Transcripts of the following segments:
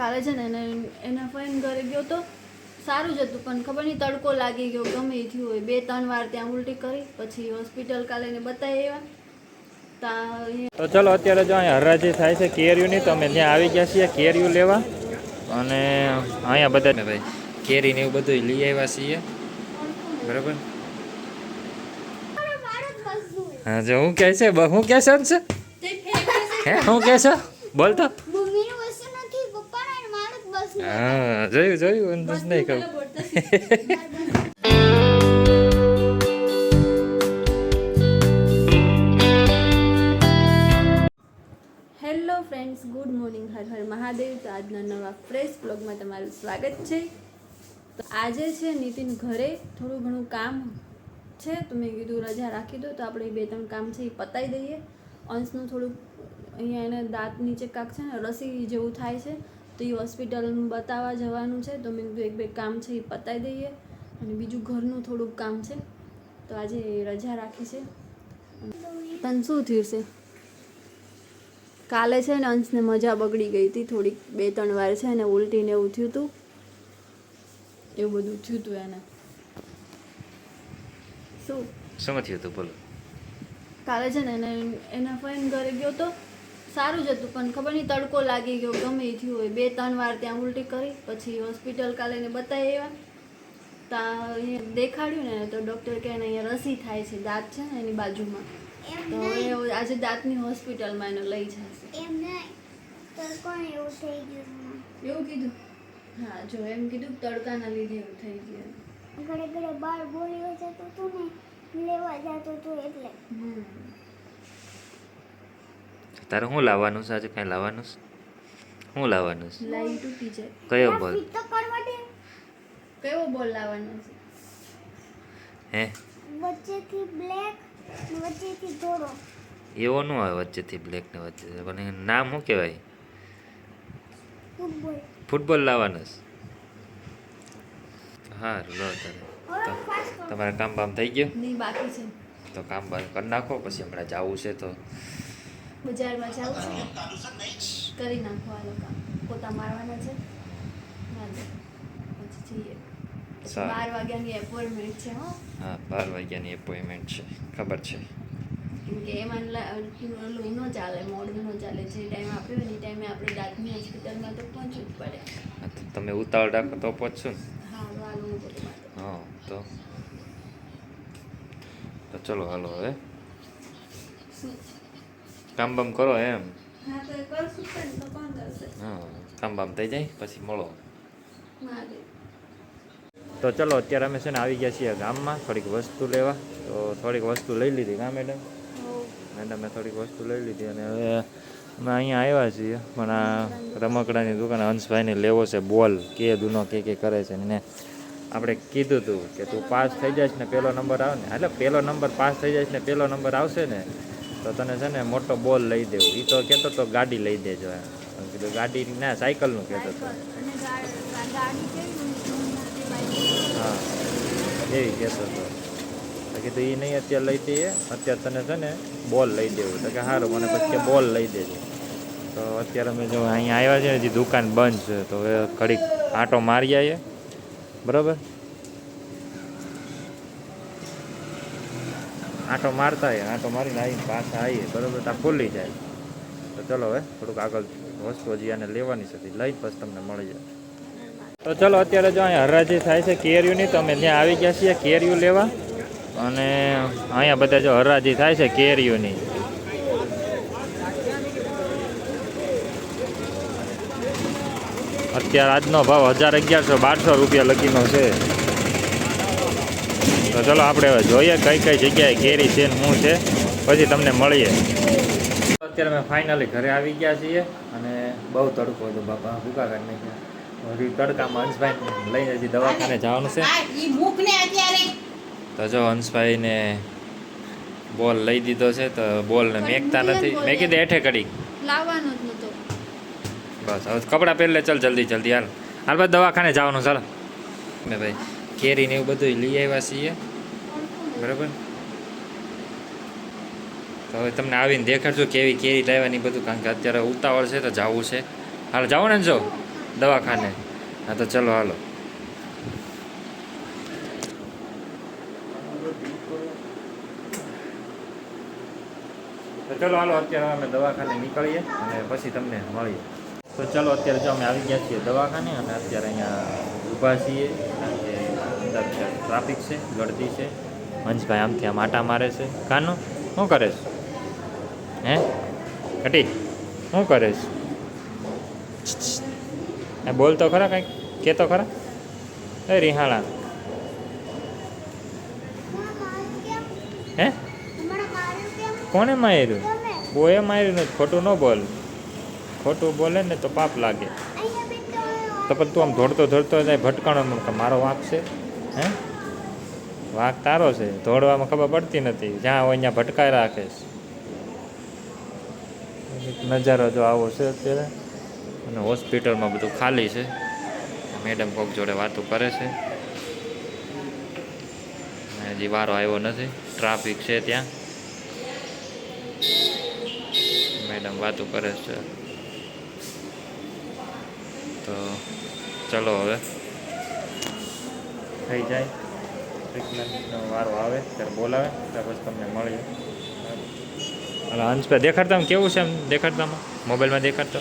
કાલે છે ને એને એના ફોન ઘરે ગયો તો સારું જ હતું પણ ખબર નહીં તડકો લાગી ગયો ગમે એ થયું હોય. બે ત્રણ વાર ત્યાં ઉલટી કરી પછી હોસ્પિટલ કાલે એને બતાવી આવ્યા. ત્યાં તો ચલો અત્યારે જો અહીંયા હરાજી થાય છે કેરીઓની તો અમે ત્યાં આવી ગયા છીએ કેરીઓ લેવા. અને અહીંયા બધા ને ભાઈ કેરી ને એવું બધું લઈ આવ્યા છીએ. બરાબર? હા જો હું કહે છે હું કહે છે? હે હું કહે છે? બોલ તો મમ્મીનું વસ્તુ નથી પપ્પાના અને મારું જ બસ હા જોયું જોયું અંદાજ નહીં કહું hello friends good morning Har Har Mahadev. તો આજના નવા ફ્રેશ બ્લોગમાં તમારું સ્વાગત છે. તો આજે છે નીતિન ઘરે થોડું ઘણું કામ છે તો મેં કીધું રજા રાખી દો તો આપણે બે ત્રણ કામ છે એ પતાવી દઈએ. અંશનું થોડુંક અહીંયા એને દાંત નીચે કાંક છે ને રસી જેવું થાય છે. તો એ હોસ્પિટલનું બતાવવા જવાનું છે તો મેં કીધું એક બે કામ છે એ પતાવી દઈએ અને બીજું ઘરનું થોડુંક કામ છે તો આજે રજા રાખી છે. તને શું થયું છે? કાલે છે ને અંશને મજા બગડી ગઈ હતી થોડીક બે ત્રણ વાર છે ને ઉલટીને એવું થયું હતું એવું બધું થયું હતું એને. શું? શું થયું હતું બોલો. કાલે છે ને એને એના ફોન ઘરે ગયો તો સારું જ હતું પણ ખબર નહીં તડકો લાગી ગયો ગમે એ થયું હોય. બે ત્રણ વાર ત્યાં ઉલટી કરી પછી હોસ્પિટલ કાલે બતાવી આવ્યા. ત્યાં દેખાડ્યું ને તો ડૉક્ટર કહે ને અહીંયા રસી થાય છે દાંત છે ને એની બાજુમાં. તો હવે આજે દાંતની હોસ્પિટલમાં એને લઈ જશે. એવું એવું કીધું? હા જો એમ કીધું તડકાના લીધે એવું થઈ ગયું ઘરે ઘરે બાર બોલ્યો જતો તું ને લેવા જતો તું એટલે. હમ. તારે શું લાવવાનું છે? આજે કાંઈ લાવવાનું છે? શું લાવવાનું છે? કયો બોલ? કયો તો કરવા બોલ લાવવાનો છે? હે? વચ્ચેથી બ્લેક વચ્ચેથી ધોળો. એવો ન આવે વચ્ચેથી બ્લેક ને વચ્ચે પણ નામ શું કહેવાય? ફૂટબોલ. ફૂટબોલ લાવવાનું છે? સારું લો તારે. તમારે કામ બામ થઈ ગયું? નહીં બાકી છે. તો કામ બામ કરી નાખો પછી હમણાં જવું છે તો બજારમાં જાઉં છું. કરી નાખો આ લોકો. પોતા મારવાના છે. પછી જઈએ. બાર વાગ્યાની એપોઇન્ટમેન્ટ છે હો. હા બાર વાગ્યાની એપોઇન્ટમેન્ટ છે. ખબર છે. કેમ કે એમાં ઓલું ન ચાલે મોડું ન ચાલે. જે ટાઈમ આપ્યો એ ટાઈમે આપણે દાંતની હોસ્પિટલમાં તો પહોંચવું જ પડે. તમે ઉતાવળ રાખો તો પહોંચશો ને. હા વાલું બધું હા તો. તો ચલો હાલો હવે. શું? કામ બામ કરો એમ? હા કામ બામ થઈ જાય પછી મળો. તો ચલો અત્યારે અમે છે ને આવી ગયા છીએ ગામમાં થોડીક વસ્તુ લેવા. તો થોડીક વસ્તુ લઈ લીધી કા મેડમ? મેડમે થોડીક વસ્તુ લઈ લીધી અને હવે અમે અહીંયા આવ્યા છીએ. પણ આ રમકડાની દુકાન હંસભાઈને લેવો છે બોલ. કે દુનો કે કે કરે છે. ને આપણે કીધું હતું કે તું પાસ થઈ જઈશ ને પહેલો નંબર આવે ને. એટલે પહેલો નંબર પાસ થઈ જઈશ ને પહેલો નંબર આવશે ને. તો તને છે ને મોટો બોલ લઈ દેવું. એ તો કહેતો તો ગાડી લઈ દેજો કીધું ગાડી ના સાયકલનું કહેતો હતો હા એવી કહેતો હતો તો કીધું એ નહીં અત્યારે લઈ દઈએ. અત્યારે તને છે ને બોલ લઈ દેવું. તો કે સારું મને પછી બોલ લઈ દેજો. તો અત્યારે અમે જો અહીંયા આવ્યા છે ને હજી દુકાન બંધ છે. તો હવે ઘડીક આંટો મારી આવીએ. બરાબર? આંટો મારતા હોય, આંટો મારીને આવીને પાછા આવીએ, બરાબર ત્યાં ખુલ્લી જાય. તો ચલો હવે, થોડુંક આગળ વસ્તુ હજી આને લેવાની છે લઈ પછી તમને મળી જાય. તો ચલો, અત્યારે જો અહીંયા હરાજી થાય છે કેરીઓની, તો અમે ત્યાં આવી ગયા છીએ કેરીઓ લેવા. અને અહીંયા બધા જો હરાજી થાય છે કેરીઓની. અત્યારે આજનો ભાવ હજાર અગિયારસો બારસો રૂપિયા લગીનો છે. તો ચલો આપણે હવે જોઈએ કઈ કઈ જગ્યાએ કેરી છે ને શું છે. પછી તમને મળીએ. અત્યારે અમે ફાઇનલી ઘરે આવી ગયા છીએ અને બહુ તડકો હતો બાપા ભૂકા કાઢી નાખ્યા. હજી તડકામાં હંસભાઈ લઈને હજી દવાખાને જવાનું છે. તો જો હંસભાઈને બોલ લઈ દીધો છે તો બોલને મેકતા નથી. મેં કીધું હેઠે કરી લાવવાનો જ નહોતો બસ હવે કપડાં પહેરલે ચાલ જલ્દી જલ્દી હાલ. હાલ બસ દવાખાને જવાનું ચાલો. મેં ભાઈ કેરી ને એવું બધું લઈ આવ્યા છીએ. બરાબર? તો હવે તમને આવીને દેખાડજો કેવી કેરી લાવવાની બધું, કારણ કે અત્યારે ઉતાવળ છે તો જવું છે. હાલ, જાઓ ને જો, દવાખાને. હા, તો ચલો, હાલો. ચલો, હાલો, અત્યારે અમે દવાખાને નીકળીએ અને પછી તમને મળીએ. તો ચલો, અત્યારે જો અમે આવી ગયા છીએ દવાખાને અને અત્યારે અહીંયા ઊભા છીએ. અંદર ટ્રાફિક છે ગળદી છે. હંસભાઈ આમથી આમ આટા મારે છે. કાનો શું કરે છે હે? કટી શું કરે છે બોલ તો ખરા કંઈક કહેતો ખરા? એ રિહાણા. હે? કોને માર્યું? બોએ માર્યું નથી ખોટું ન બોલ. ખોટું બોલે ને તો પાપ લાગે. તો પણ તું આમ ધોડતો ધોડતો જાય, ભટકાણો મારો વાંક છે. હે? વાઘ તારો છે. દોડવામાં ખબર પડતી નથી. જ્યાં હોય ત્યાં ભટકાઈ રાખે નજારો જો આવો છે અત્યારે. અને હોસ્પિટલમાં બધું ખાલી છે. મેડમ કોક જોડે વાતો કરે છે. હજી વારો આવ્યો નથી. ટ્રાફિક છે ત્યાં. મેડમ વાતો કરે છે. તો ચલો હવે. થઈ જાય. ટ્રીટમેન્ટનો વારો આવે, ત્યારે બોલાવે, ત્યાર પછી તમને મળીએ. એટલે હંસભાઈ દેખાડતા કેવું છે એમ દેખાડતામાં? મોબાઈલમાં દેખાડતો?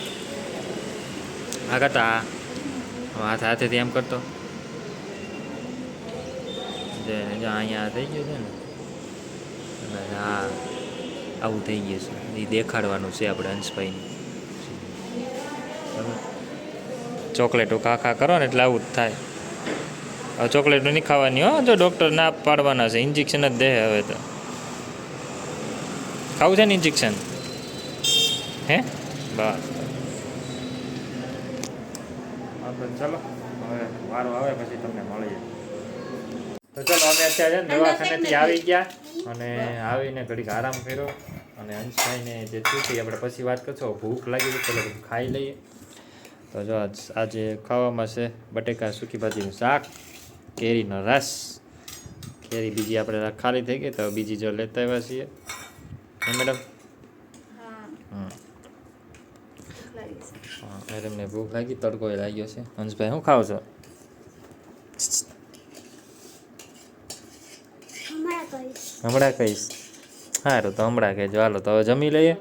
આ કરતા હાથ હાથેથી એમ કરતો. જે અહીંયા થઈ ગયું છે ને. હા આવું થઈ ગયું છે. એ દેખાડવાનું છે આપણે હંસભાઈને ચોકલેટો ખા ખા કરો ને એટલે આવું જ થાય. ચોકલેટો નહીં ખાવાની હો. જો ડૉક્ટર ના પાડવાના છે ઇન્જેક્શન જ દે હવે તો. ખાવું છે ને ઇન્જેક્શન હે? બસ ચાલો ચલો. હવે વારો આવે પછી તમને મળીએ. તો ચલો અમે અત્યારે છે ને દવાખાનેથી આવી ગયા અને આવીને ઘડીક આરામ કર્યો અને અંશભાઈને જે છૂટી આપણે પછી વાત કરશો. ભૂખ લાગી ગઈ પેલા ખાઈ લઈએ. તો જો આજ આજે ખાવામાં છે બટેકા સૂકી ભાજીનું શાક. કેરીનો રસ. કેરી બીજી આપણે ખાલી થઈ ગઈ તો બીજી જો લેતા આવ્યા છીએ. હે મેડમ? હા. મેડમને ભૂખ લાગી તડકો લાગ્યો છે. હંસભાઈ શું ખાવ છો? હમણાં કહીશ સારું તો હમણાં કહેજો હાલો તો હવે જમી લઈએ.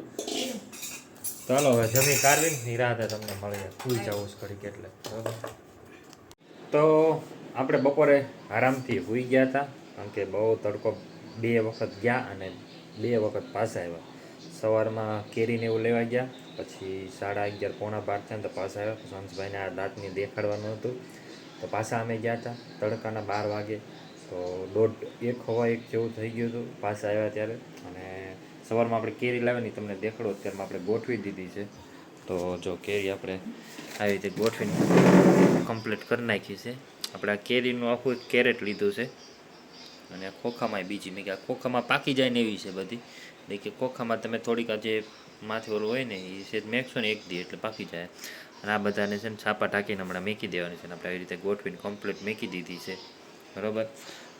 ચાલો હવે જમી કાઢવી નિરાતે તમને મળીએ. સુઈ જવું ઘડીક એટલે. તો આપણે બપોરે આરામથી હોઈ ગયા હતા, કારણ કે બહુ તડકો બે વખત ગયા અને બે વખત પાછા આવ્યા. સવારમાં કેરીને એવું લેવા ગયા, પછી સાડા અગિયાર પોણા બાર થયા તો પાછા આવ્યા. હંસભાઈને આ દાંતની દેખાડવાનું હતું. તો પાછા અમે ગયા હતા તડકાના બાર વાગે. તો દોઢ એક હવા એક જેવું થઈ ગયું હતું. પાછા આવ્યા ત્યારે. અને સવારમાં આપણે કેરી લાવીને તમને દેખાડો, અત્યારમાં આપણે ગોઠવી દીધી છે. તો જો કેરી આપણે આવી રીતે ગોઠવીને કમ્પ્લીટ કરી નાખી છે. આપણે આ કેરીનું આખું કેરેટ લીધું છે. અને ખોખામાં બીજી, મેં કે આ ખોખામાં પાકી જાય ને એવી છે બધી. એટલે કે ખોખામાં તમે થોડીક આ જે માથે હોય ને એ છે મેકશો ને એક દી એટલે પાકી જાય. અને આ બધાને છે ને છાપા ઢાંકીને હમણાં મેકી દેવાની છે ને આપણે આવી રીતે ગોઠવીને કમ્પ્લીટ મેકી દીધી છે. બરાબર?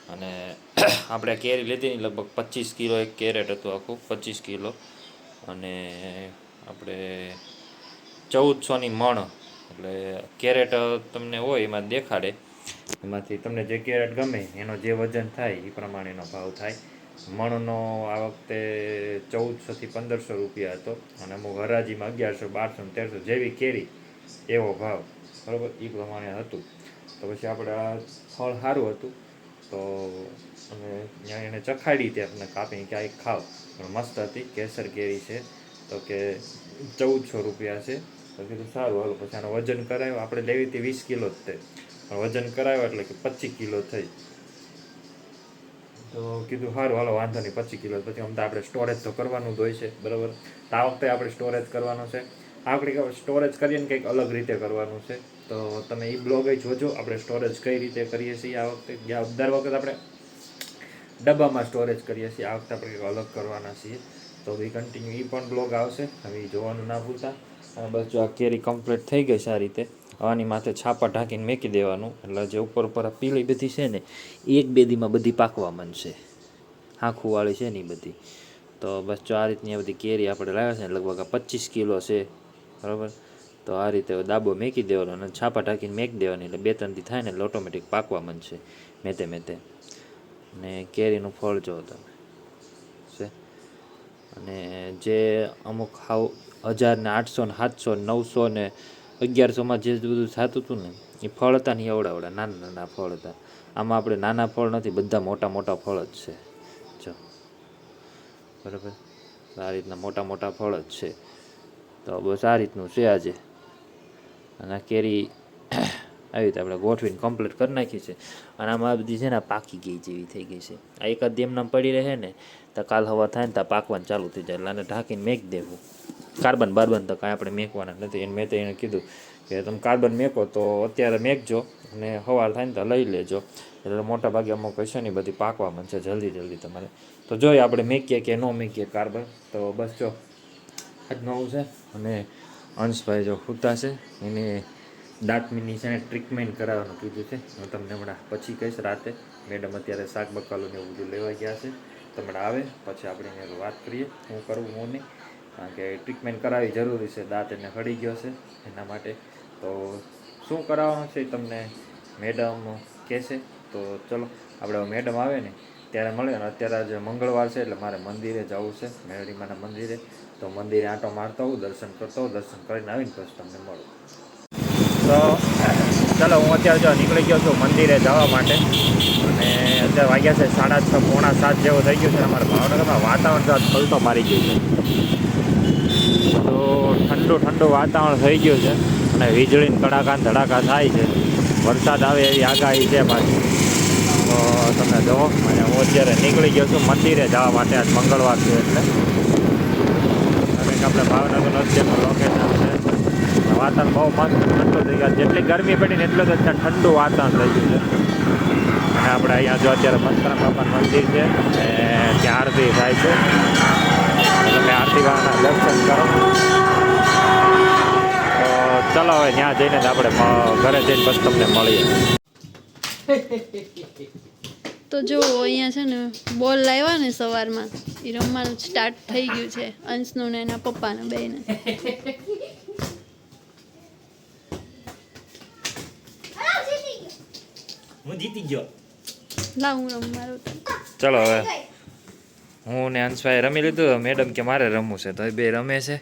અને આપણે કેરી લીધી ને લગભગ પચીસ કિલો એક કેરેટ હતું આખું, પચીસ કિલો. અને આપણે ચૌદસોની મણ, એટલે કેરેટ તમને હોય એમાં દેખાડે. એમાંથી તમને જે કેરેટ ગમે, એનો જે વજન થાય એ પ્રમાણેનો ભાવ થાય. મણનો આ વખતે ચૌદસોથી પંદરસો રૂપિયા હતો અને અમુક હરાજીમાં અગિયારસો, બારસો ને તેરસો જેવી કેરી, એવો ભાવ. બરાબર? એ પ્રમાણે હતું. તો પછી આપણે આ ફળ સારું હતું. તો અને ત્યાં એને ચખાડી હતી આપણે કાપીને ક્યાંય ખાવ. પણ મસ્ત હતી. કેસર કેરી છે. તો કે ચૌદસો રૂપિયા છે. તો કીધું સારું, હાલો, પછી આનું વજન કરાયું. આપણે લેવી હતી વીસ કિલો જ તે. વજન કરાવ્યો એટલે કે પચીસ કિલો થઈ. તો કીધું સારું, હાલો, વાંધો નહીં, પચીસ કિલો. પછી આમ આપણે સ્ટોરેજ તો કરવાનું જ હોય છે, બરાબર? તો આ વખતે આપણે સ્ટોરેજ કરવાનું છે. આ વખતે સ્ટોરેજ કરીએ ને કંઈક અલગ રીતે કરવાનું છે. તો તમે એ બ્લોગ જોજો, આપણે સ્ટોરેજ કઈ રીતે કરીએ છીએ આ વખતે. દર વખત આપણે ડબ્બામાં સ્ટોરેજ કરીએ છીએ, આ વખતે આપણે કંઈક અલગ કરવાના છીએ. તો એ કન્ટિન્યુ એ પણ બ્લોગ આવશે. હવે જોવાનું ના ભૂલતા. અને બસ જો આ કેરી કમ્પ્લીટ થઈ ગઈ આ રીતે. આની માથે છાપા ઢાંકીને મેકી દેવાનું. એટલે જે ઉપર ઉપર પીળી બધી છે ને, એક બેદીમાં બધી પાકવા માંડશે. આંખુંવાળી છે ને એ બધી. તો બસ જો આ રીતની આ બધી કેરી આપણે લાવ્યા છે ને, લગભગ આ પચીસ કિલો છે. બરાબર? તો આ રીતે દાબો મેકી દેવાનો અને છાપા ઢાંકીને મેકી દેવાની. એટલે બે ત્રણથી થાય ને એટલે ઓટોમેટિક પાકવા માંડશે મેતે મેતે. અને કેરીનું ફળ જો તમે. છે? અને જે અમુક હાવ હજાર ને આઠસો ને સાતસો ને નવસો ને અગિયારસોમાં જે બધું થતું હતું ને, એ ફળ હતા ને એવડા એવડા નાના નાના ફળ હતા. આમાં આપણે નાના ફળ નથી, બધા મોટા મોટા ફળ જ છે. જો. બરાબર? આ રીતના મોટા મોટા ફળ જ છે. તો બસ આ રીતનું છે આજે. અને કેરી આવી રીતે આપણે ગોઠવીને કમ્પ્લીટ કરી નાખી છે. અને આમાં આ બધી છે ને પાકી ગઈ જેવી થઈ ગઈ છે. આ એકાદ એમના પડી રહે ને, તો કાલ હવા થાય ને, તો પાકવાનું ચાલુ થઈ જાય. એટલે ઢાંકીને મેક દેવું. કાર્બન બાર્બન તો કાંઈ આપણે મેકવાના નથી. એને મેં તો એને કીધું કે તમે કાર્બન મેકો તો અત્યારે મેકજો અને હવાર થાય ને તો લઈ લેજો. એટલે મોટા ભાગે અમુક હશે ને બધી પાકવા છે જલ્દી જલ્દી તમારે. તો જોઈએ આપણે મેકીએ કે ન મેકીએ કાર્બન. તો બસ જો, આજ નવું છે. અને અંશભાઈ જો હુતા છે. એને દાંતમીની છે ટ્રીટમેન્ટ કરાવવાનું કીધું છે. હું તમને હમણાં પછી કહીશ રાતે. મેડમ અત્યારે શાક બકાલું ને એવું બધું લેવા ગયા છે. તમને આવે, પછી આપણે એને વાત કરીએ. હું કરું, હું નહીં. કારણ કે ટ્રીટમેન્ટ કરાવવી જરૂરી છે, દાંત એને હળી ગયો છે એના માટે. તો શું કરાવવાનું છે તમને મેડમ કહેશે. તો ચલો, આપણે મેડમ આવે ને, ત્યારે મળે. અને અત્યારે આજે મંગળવાર છે એટલે મારે મંદિરે જવું છે, મેરડીમાના મંદિરે. તો મંદિરે આંટો મારતો હોઉં દર્શન કરતો હોઉં દર્શન કરીને આવીને પછી તમને મળું. તો ચાલો, હું અત્યારે જો નીકળી ગયો છું મંદિરે જવા માટે. અને અત્યારે વાગ્યા છે સાડા છ, પોણા સાત જેવો થઈ ગયું છે અમારા ભાવનગરમાં. વાતાવરણ જો ખલતો મારી ગયું છે. તો ઠંડુ ઠંડુ વાતાવરણ થઈ ગયું છે અને વીજળી કડાકા ધડાકા થાય છે. વરસાદ આવે એવી આગાહી છે પાછી. તો તમે જુઓ, અને હું અત્યારે નીકળી ગયો છું મંદિરે જવા માટે આજ મંગળવાર છે એટલે. અને આપણે ભાવનગર અત્યારનું લોકેશન છે. વાતાવરણ બહુ મસ્ત ઠંડુ થઈ ગયા. જેટલી ગરમી પડી ને એટલું જ અત્યારે ઠંડુ વાતાવરણ થઈ ગયું છે. અને આપણે અહીંયા જો અત્યારે મસ્તરામ બાપાનું મંદિર છે ત્યાં આરતી થાય છે. તમે આરતી વાળાના દર્શન કરો. ચલો હવે ત્યાં જઈને આપણે ઘરે જઈને પછી તમને મળીએ. તો જો અહીંયા છે ને બોલ લાવ્યા ને સવારમાં. એ રમવાનું સ્ટાર્ટ થઈ ગયું છે અંશનું ને એના પપ્પાનું બેને હું જીતી ગયો. લાવ હું રમવાનું ચલો હવે. હું ને અંશભાઈ રમી લીધું મેડમ કે મારે રમવું છે તો એ બે રમે છે.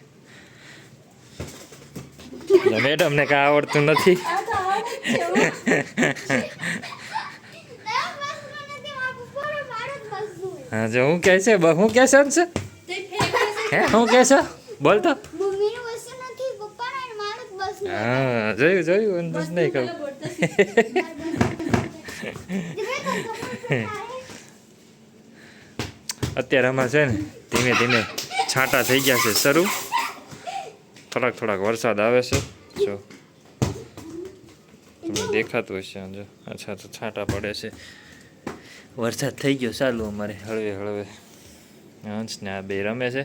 મેડમને કાંઈ આવડતું નથી. હા. જો હું કહે છે બ- હું કહે છે અંશ હે હું કહે છે? બોલ તો. હા જોયું જોયું નહીં કહું અત્યારે આમાં છે ને ધીમે ધીમે છાંટા થઈ ગયા છે શરૂ. થોડાક થોડાક વરસાદ આવે છે. જો તમને દેખાતું હશે જો. અચ્છા, તો છાંટા પડે છે. વરસાદ થઈ ગયો ચાલુ અમારે, હળવે હળવે. હંસ ને આ બે રમે છે.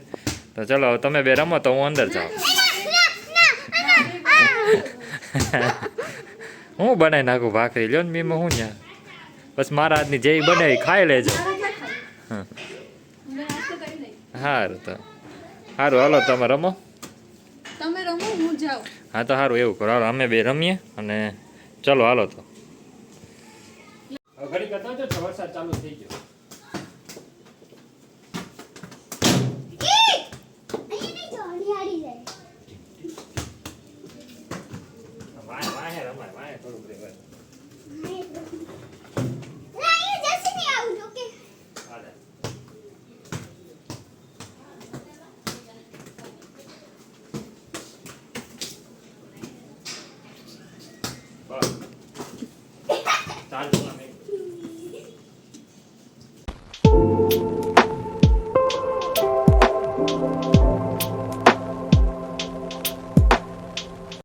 તો ચલો, હવે તમે બે રમો તો હું અંદર જાઉં. હું બનાવી નાખું ભાખરી? લ્યો ને બીમાં હું ત્યાં બસ મારા હાથની જે બને એ ખાઈ લેજો. સારું તો. સારું હાલો, તમે રમો. તમે રમો, હું જાઉં. હા તો સારું એવું કરો. હાલો અમે બે રમીએ અને ચલો હાલો તો.